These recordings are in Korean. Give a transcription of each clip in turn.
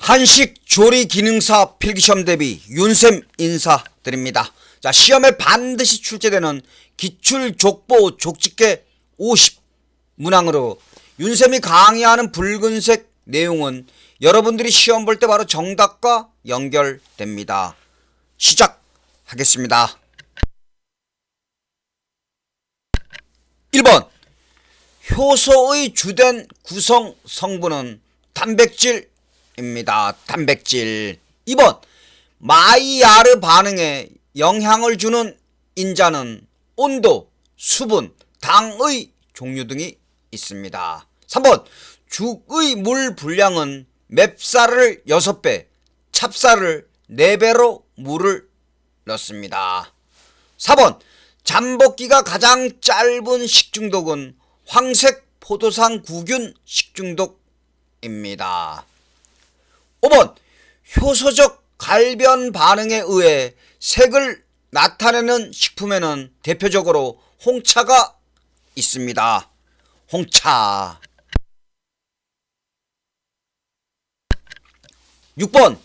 한식 조리 기능사 필기시험 대비 윤쌤 인사드립니다. 자, 시험에 반드시 출제되는 기출 족보 족집게 50 문항으로 윤쌤이 강의하는 붉은색 내용은 여러분들이 시험 볼 때 바로 정답과 연결됩니다. 시작하겠습니다. 1번 효소의 주된 구성 성분은 단백질 입니다. 단백질. 2번 마이야르 반응에 영향을 주는 인자는 온도, 수분, 당의 종류 등이 있습니다. 3번 죽의 물 분량은 맵쌀을 6배, 찹쌀을 4배로 물을 넣습니다. 4번 잠복기가 가장 짧은 식중독은 황색 포도상 구균 식중독입니다. 5번 효소적 갈변 반응에 의해 색을 나타내는 식품에는 대표적으로 홍차가 있습니다. 홍차. 6번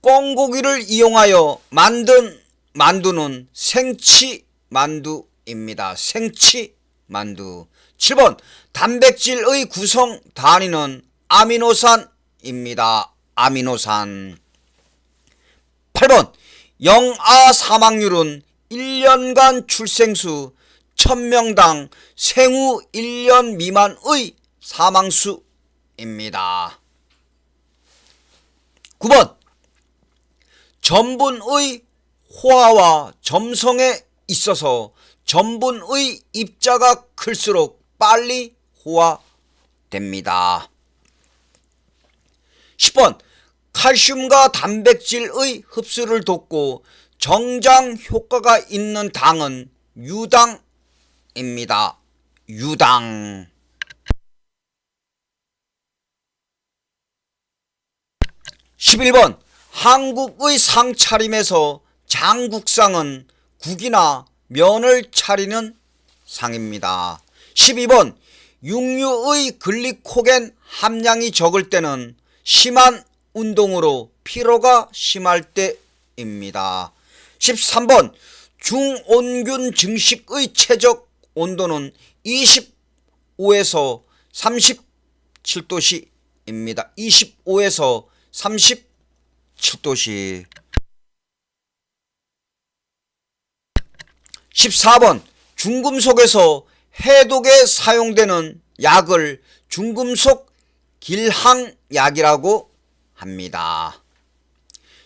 꽁고기를 이용하여 만든 만두는 생치 만두입니다. 생치 만두. 7번 단백질의 구성 단위는 아미노산입니다. 아미노산. 8번 영아 사망률은 1년간 출생수 1000명당 생후 1년 미만의 사망수입니다. 9번 전분의 호화와 점성에 있어서 전분의 입자가 클수록 빨리 호화됩니다. 10번 칼슘과 단백질의 흡수를 돕고 정장 효과가 있는 당은 유당입니다. 유당. 11번 한국의 상차림에서 장국상은 국이나 면을 차리는 상입니다. 12번 육류의 글리코겐 함량이 적을 때는 심한 운동으로 피로가 심할 때입니다. 13번 중온균 증식의 최적 온도는 25에서 37도씨입니다. 25에서 37도씨. 14번 중금속에서 해독에 사용되는 약을 중금속 길항약이라고 합니다.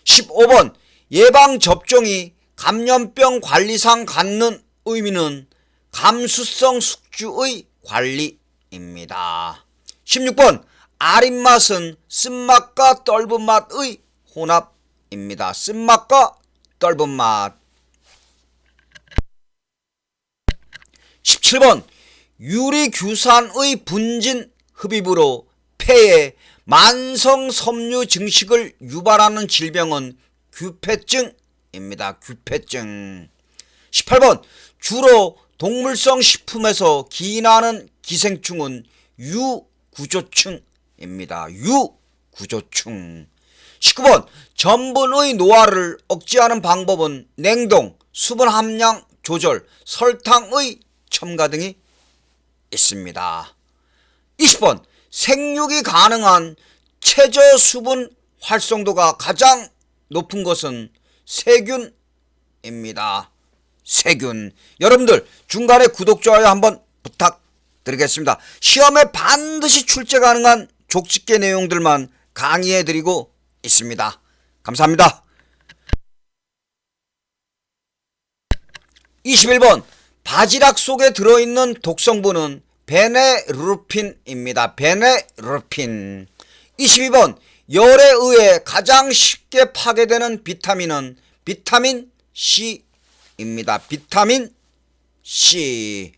15번 예방접종이 감염병 관리상 갖는 의미는 감수성 숙주의 관리입니다. 16번 아린맛은 쓴맛과 떫은 맛의 혼합입니다. 쓴맛과 떫은 맛. 17번 유리규산의 분진 흡입으로 폐에 만성 섬유 증식을 유발하는 질병은 규폐증입니다. 규폐증. 18번 주로 동물성 식품에서 기인하는 기생충은 유구조충입니다. 유구조충. 19번 전분의 노화를 억제하는 방법은 냉동, 수분 함량 조절, 설탕의 첨가 등이 있습니다. 20번 생육이 가능한 최저 수분 활성도가 가장 높은 것은 세균입니다. 세균. 여러분들 중간에 구독 좋아요 한번 부탁드리겠습니다. 시험에 반드시 출제 가능한 족집게 내용들만 강의해 드리고 있습니다. 감사합니다. 21번 바지락 속에 들어있는 독성분은 베네루핀입니다. 베네루핀. 22번 열에 의해 가장 쉽게 파괴되는 비타민은 비타민 C입니다. 비타민 C.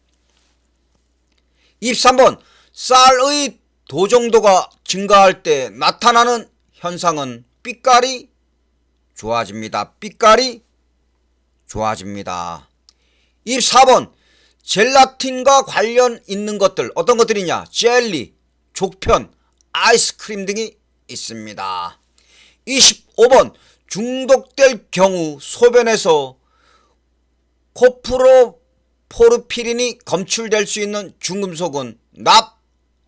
23번 쌀의 도정도가 증가할 때 나타나는 현상은 빛깔이 좋아집니다. 빛깔이 좋아집니다. 24번 젤라틴과 관련 있는 것들 어떤 것들이냐 젤리, 족편, 아이스크림 등이 있습니다. 25번 중독될 경우 소변에서 코프로포르피린이 검출될 수 있는 중금속은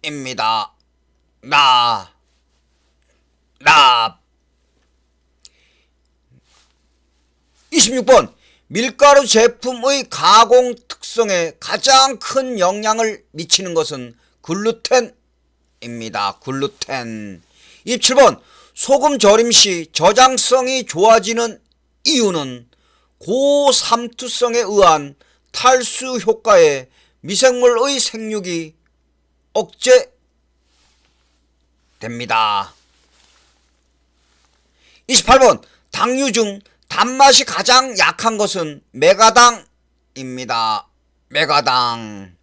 납입니다. 납. 납. 26번 밀가루 제품의 가공 특성에 가장 큰 영향을 미치는 것은 글루텐입니다. 글루텐. 27번 소금 절임 시 저장성이 좋아지는 이유는 고삼투성에 의한 탈수 효과에 미생물의 생육이 억제됩니다. 28번 당류 중 단맛이 가장 약한 것은 메가당입니다. 메가당.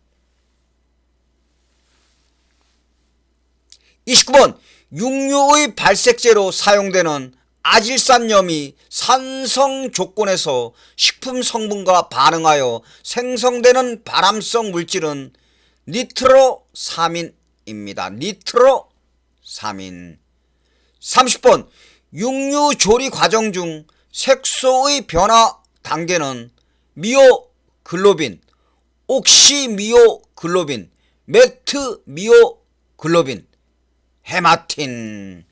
29번 육류의 발색제로 사용되는 아질산염이 산성 조건에서 식품 성분과 반응하여 생성되는 발암성 물질은 니트로사민입니다. 니트로사민. 30번 육류 조리 과정 중 색소의 변화 단계는 미오글로빈, 옥시미오글로빈, 메트미오글로빈, 헤마틴.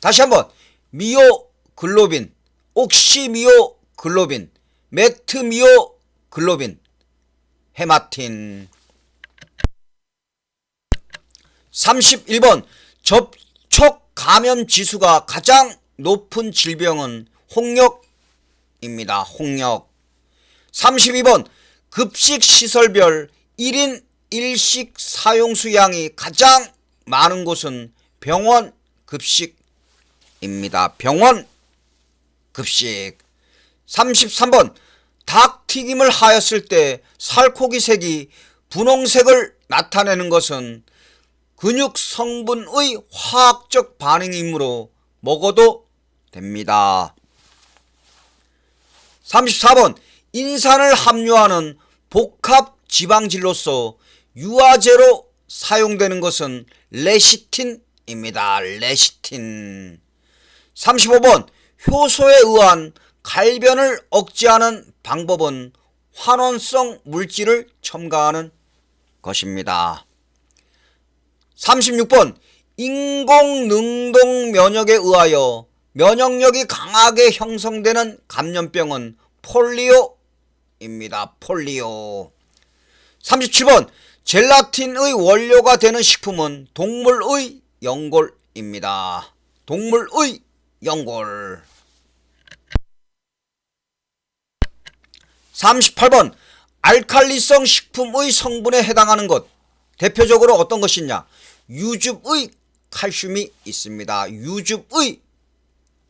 다시 한번 미오글로빈, 옥시미오글로빈, 메트미오글로빈, 헤마틴. 31번 접촉 감염 지수가 가장 높은 질병은 홍역입니다. 홍역. 32번 급식 시설별 1인 1식 사용 수량이 가장 많은 곳은 병원 급식입니다. 병원 급식. 33번 닭 튀김을 하였을 때 살코기 색이 분홍색을 나타내는 것은 근육 성분의 화학적 반응이므로 먹어도 됩니다. 34번 인산을 함유하는 복합 지방질로서 유화제로 사용되는 것은 레시틴입니다. 레시틴. 35번 효소에 의한 갈변을 억제하는 방법은 환원성 물질을 첨가하는 것입니다. 36번 인공 능동 면역에 의하여 면역력이 강하게 형성되는 감염병은 폴리오입니다. 폴리오. 37번 젤라틴의 원료가 되는 식품은 동물의 연골입니다. 동물의 연골. 38번 알칼리성 식품의 성분에 해당하는 것 대표적으로 어떤 것이냐 유즙의 칼슘이 있습니다. 유즙의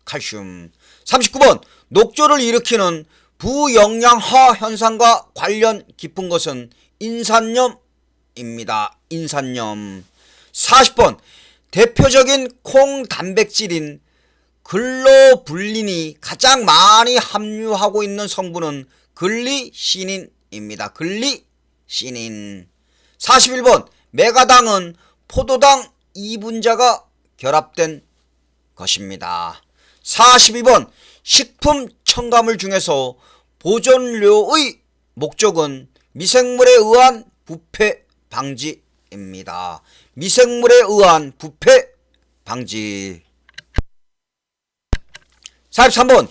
칼슘 39번 녹조를 일으키는 부영양화 현상과 관련 깊은 것은 인산염입니다. 인산염 40번 대표적인 콩 단백질인 글로불린이 가장 많이 함유하고 있는 성분은 글리시닌입니다. 글리시닌 41번 메가당은 포도당 2분자가 결합된 것입니다. 42번 식품 첨가물 중에서 보존료의 목적은 미생물에 의한 부패 방지입니다. 미생물에 의한 부패 방지. 43번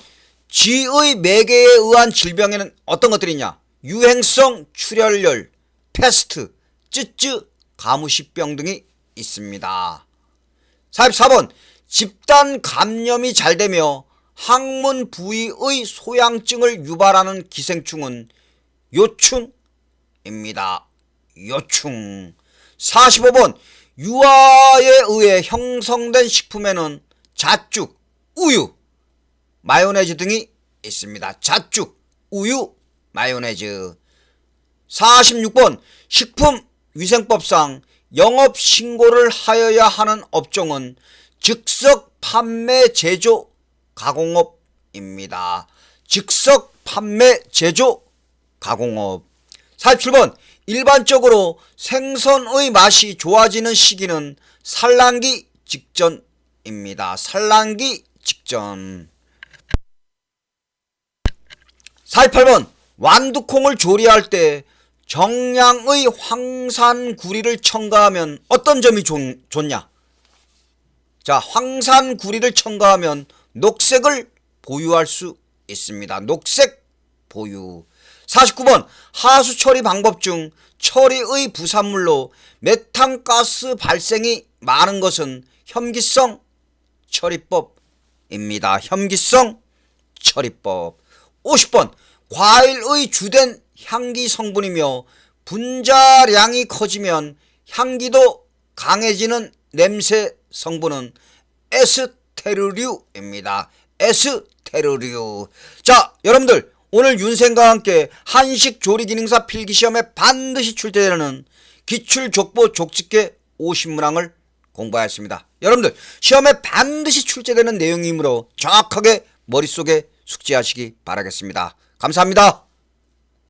쥐의 매개에 의한 질병에는 어떤 것들이 있냐? 유행성 출혈열, 패스트, 쯔쯔, 가무시병 등이 있습니다. 44번 집단 감염이 잘 되며 항문 부위의 소양증을 유발하는 기생충은 요충입니다. 요충. 45번 유화에 의해 형성된 식품에는 자죽, 우유, 마요네즈 등이 있습니다. 자죽, 우유, 마요네즈. 46번 식품위생법상 영업 신고를 하여야 하는 업종은 즉석 판매 제조 가공업입니다. 즉석 판매 제조 가공업. 47번 일반적으로 생선의 맛이 좋아지는 시기는 산란기 입니다. 산란기 직전. 48번 완두콩을 조리할 때 정량의 황산구리를 첨가하면 어떤 점이 좋, 좋냐? 자, 황산구리를 첨가하면 녹색을 보유할 수 있습니다. 녹색 보유. 49번 하수 처리 방법 중 처리의 부산물로 메탄가스 발생이 많은 것은 혐기성 처리법입니다. 혐기성 처리법. 50번 과일의 주된 향기 성분이며 분자량이 커지면 향기도 강해지는 냄새 성분은 에스테르류입니다. 에스테르류. 자, 여러분들 오늘 윤생과 함께 한식 조리 기능사 필기 시험에 반드시 출제되는 기출 족보 족집게 50문항을 공부하였습니다. 여러분들 시험에 반드시 출제되는 내용이므로 정확하게 머릿속에 숙지하시기 바라겠습니다. 감사합니다.